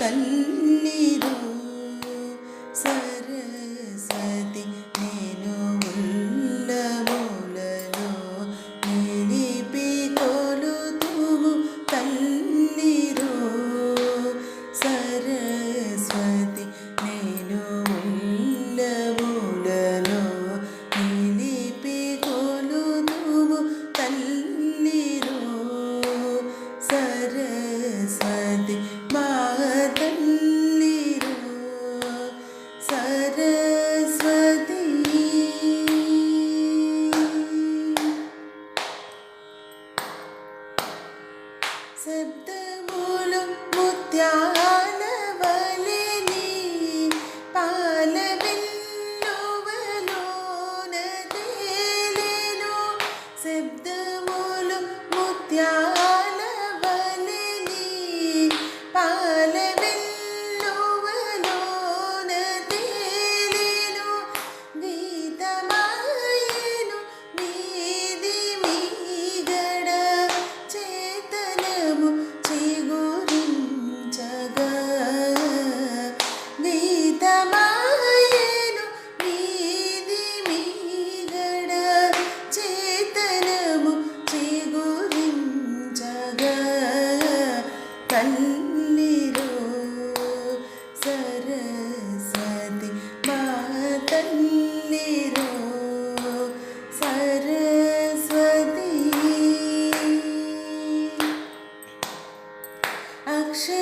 కన్నీరు సరస్వతి నేను ఉల్ల నిలిపి కొలుతువు కన్నీరు సరస్వతి నేను ఉల్ల నిలిపి కొలుతువు కన్నీరు సరస్వతి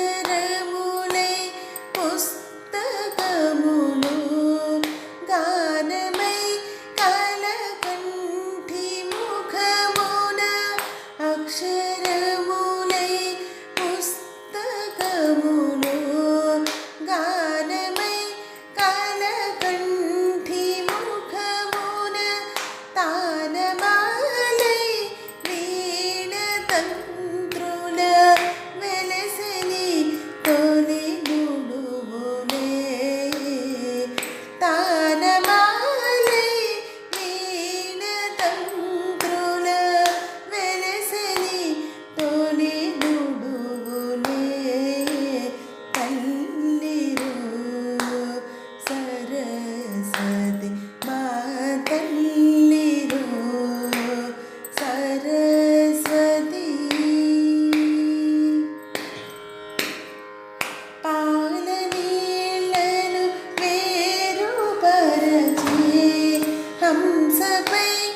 그대 무 The be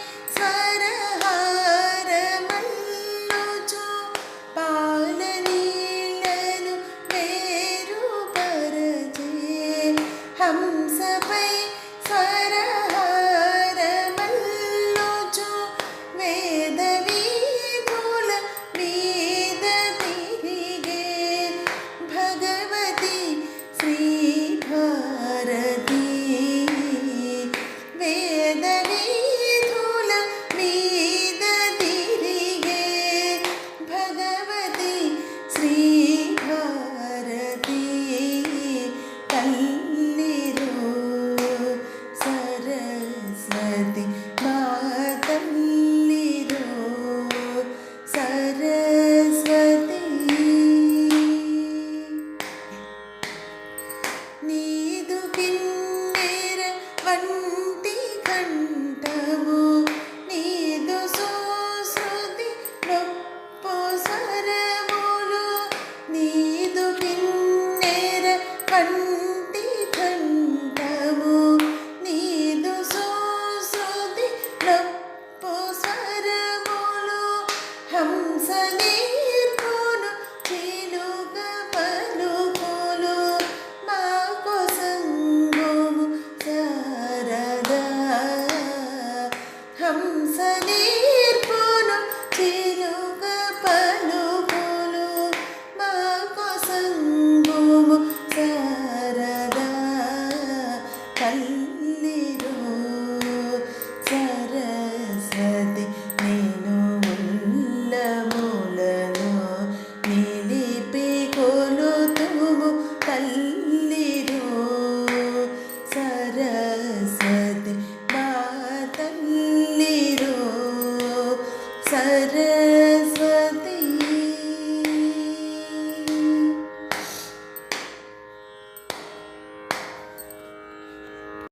presença.